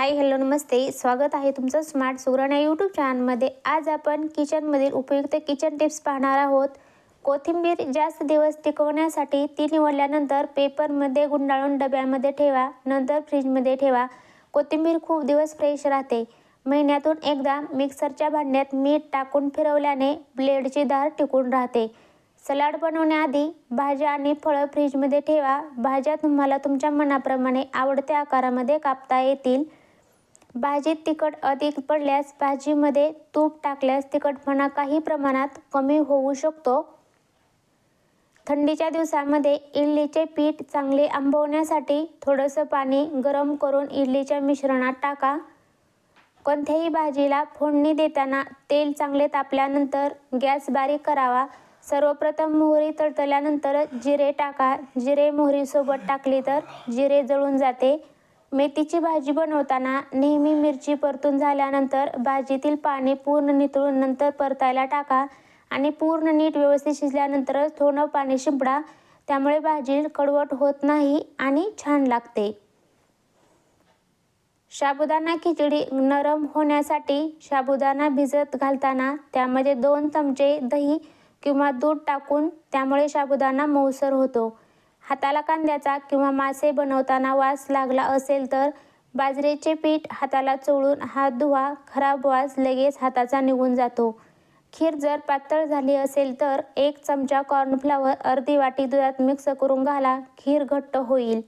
Hi hello नमस्ते. स्वागत आहे तुमचं स्मार्ट सुगरण या यूट्यूब चॅनलमध्ये आज आपण किचनमधील उपयुक्त किचन टिप्स पाहणार आहोत. कोथिंबीर जास्त दिवस टिकवण्यासाठी ती निवडल्यानंतर पेपरमध्ये गुंडाळून डब्यामध्ये ठेवा नंतर फ्रीजमध्ये ठेवा. कोथिंबीर खूप दिवस फ्रेश राहते. महिन्यातून एकदा मिक्सरच्या भांड्यात मीठ टाकून फिरवल्याने ब्लेडची धार टिकून राहते. सलाड बनवण्याआधी भाज्या आणि फळं फ्रीजमध्ये ठेवा. भाज्या तुम्हाला तुमच्या मनाप्रमाणे आवडत्या आकारामध्ये कापता येतील. भाजीत तिखट अधिक पडल्यास भाजीमध्ये तूप टाकल्यास तिखटपणा काही प्रमाणात कमी होऊ शकतो. थंडीच्या दिवसामध्ये इडलीचे पीठ चांगले आंबवण्यासाठी थोडंसं पाणी गरम करून इडलीच्या मिश्रणात टाका. कोणत्याही भाजीला फोडणी देताना तेल चांगले तापल्यानंतर गॅस बारीक करावा. सर्वप्रथम मोहरी तळतळल्यानंतर जिरे टाका. जिरे मोहरीसोबत टाकली तर जिरे जळून जाते. मेथीची भाजी बनवताना नेहमी मिरची परतून झाल्यानंतर भाजीतील पाणी पूर्ण नितळून नंतर परतायला टाका आणि पूर्ण नीट व्यवस्थित शिजल्यानंतरच थोडं पाणी शिंपडा. त्यामुळे भाजी कडवट होत नाही आणि छान लागते. साबुदाणा खिचडी नरम होण्यासाठी साबुदाणा भिजत घालताना त्यामध्ये दोन चमचे दही किंवा दूध टाकून त्यामुळे साबुदाणा मऊसर होतो. हाताला कांद्याचा किंवा मासे बनवताना वास लागला असेल तर बाजरीचे पीठ हाताला चोळून हात धुवा खराब वास लगेच हाताचा निघून जातो. खीर जर पातळ झाली असेल तर एक चमचा कॉर्नफ्लावर अर्धी वाटी दुधात मिक्स करून घाला खीर घट्ट होईल.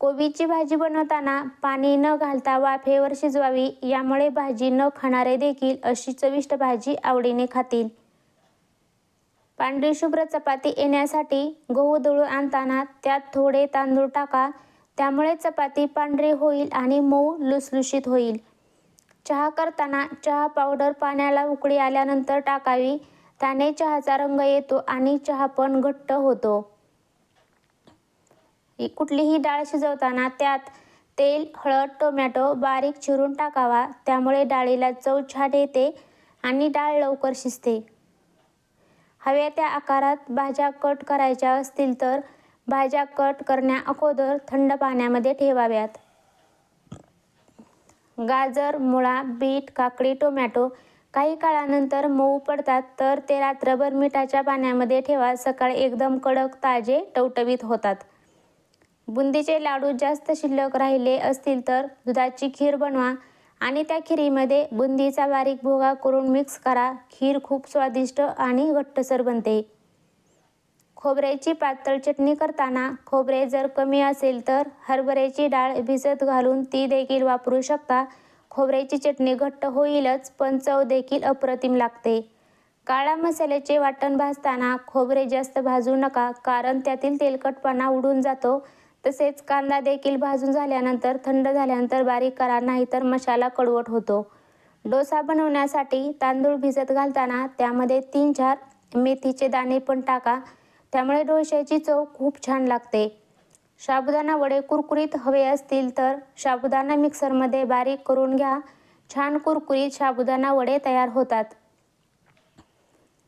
कोबीची भाजी बनवताना पाणी न घालता वाफेवर शिजवावी यामुळे भाजी न खाणारे देखील अशी चविष्ट भाजी आवडीने खातील. पांढरी शुभ्र चपाती येण्यासाठी गहू दळून आणताना त्यात थोडे तांदूळ टाका. त्यामुळे चपाती पांढरी होईल आणि मऊ लुसलुशीत होईल. चहा करताना चहा पावडर पाण्याला उकळी आल्यानंतर टाकावी. त्याने चहाचा रंग येतो आणि चहा पण घट्ट होतो. कुठलीही डाळ शिजवताना त्यात तेल हळद टोमॅटो बारीक चिरून टाकावा. त्यामुळे डाळीला चव छान येते आणि डाळ लवकर शिजते. हव्या त्या आकारात भाज्या कट करायच्या असतील तर भाज्या कट करण्या अगोदर थंड पाण्यामध्ये ठेवाव्यात. गाजर मुळा बीट काकडी टोमॅटो काही काळानंतर मऊ पडतात तर ते रात्रभर मिठाच्या पाण्यामध्ये ठेवा. सकाळी एकदम कडक ताजे टवटवीत होतात. बुंदीचे लाडू जास्त शिल्लक राहिले असतील तर दुधाची खीर बनवा. आणि त्या खिरीमध्ये बुंदीचा बारीक भोगा करून मिक्स करा. खीर खूप स्वादिष्ट आणि घट्टसर बनते. खोबऱ्याची पातळ चटणी करताना खोबरे जर कमी असेल तर हरभऱ्याची डाळ भिजत घालून ती देखील वापरू शकता. खोबऱ्याची चटणी घट्ट होईलच पण चव देखील अप्रतिम लागते. काळा मसाल्याचे वाटण भाजताना खोबरे जास्त भाजू नका कारण त्यातील तेलकटपणा उडून जातो. तसेच कांदा देखील भाजून झाल्यानंतर थंड झाल्यानंतर बारीक करा नाहीतर मसाला कडवट होतो. डोसा बनवण्यासाठी तांदूळ भिजत घालताना त्यामध्ये तीन चार मेथीचे दाणे पण टाका. त्यामुळे डोश्याची चव खूप छान लागते. साबुदाणा वडे कुरकुरीत हवे असतील तर साबुदाणा मिक्सरमध्ये बारीक करून घ्या. छान कुरकुरीत साबुदाणा वडे तयार होतात.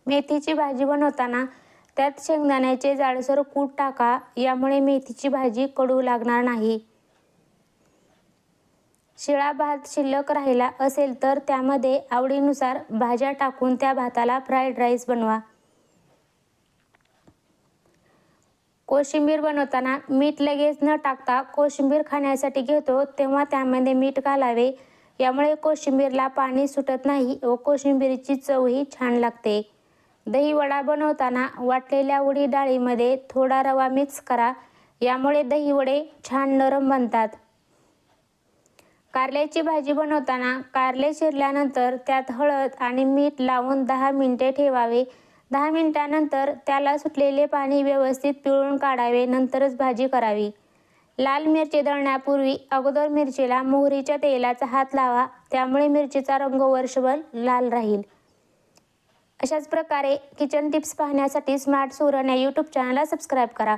मेथीची भाजी बनवताना त्यात शेंगदाण्याचे जाडसर कूट टाका यामुळे मेथीची भाजी कडू लागणार नाही. शिळा भात शिल्लक राहिला असेल तर त्यामध्ये आवडीनुसार भाज्या टाकून त्या भाताला फ्राईड राईस बनवा. कोशिंबीर बनवताना मीठ लगेच न टाकता कोशिंबीर खाण्यासाठी घेतो तेव्हा त्यामध्ये मीठ घालावे. यामुळे कोशिंबीरला पाणी सुटत नाही व कोशिंबीरची चवही छान लागते. दही वडा बनवताना वाटलेल्या उडी डाळीमध्ये थोडा रवा मिक्स करा. यामुळे दही वडे छान नरम बनतात. कारल्याची भाजी बनवताना कारले चिरल्यानंतर त्यात हळद आणि मीठ लावून दहा मिनटे ठेवावे. दहा मिनटानंतर त्याला सुटलेले पाणी व्यवस्थित पिळून काढावे नंतरच भाजी करावी. लाल मिरची दळण्यापूर्वी अगोदर मिरचीला मोहरीच्या तेलाचा हात लावा. त्यामुळे मिरचीचा रंग वर्षभर लाल राहील. अशाच प्रकारे किचन टिप्स पाहण्यासाठी स्मार्ट सुरण या यूट्यूब चॅनलला सबस्क्राईब करा.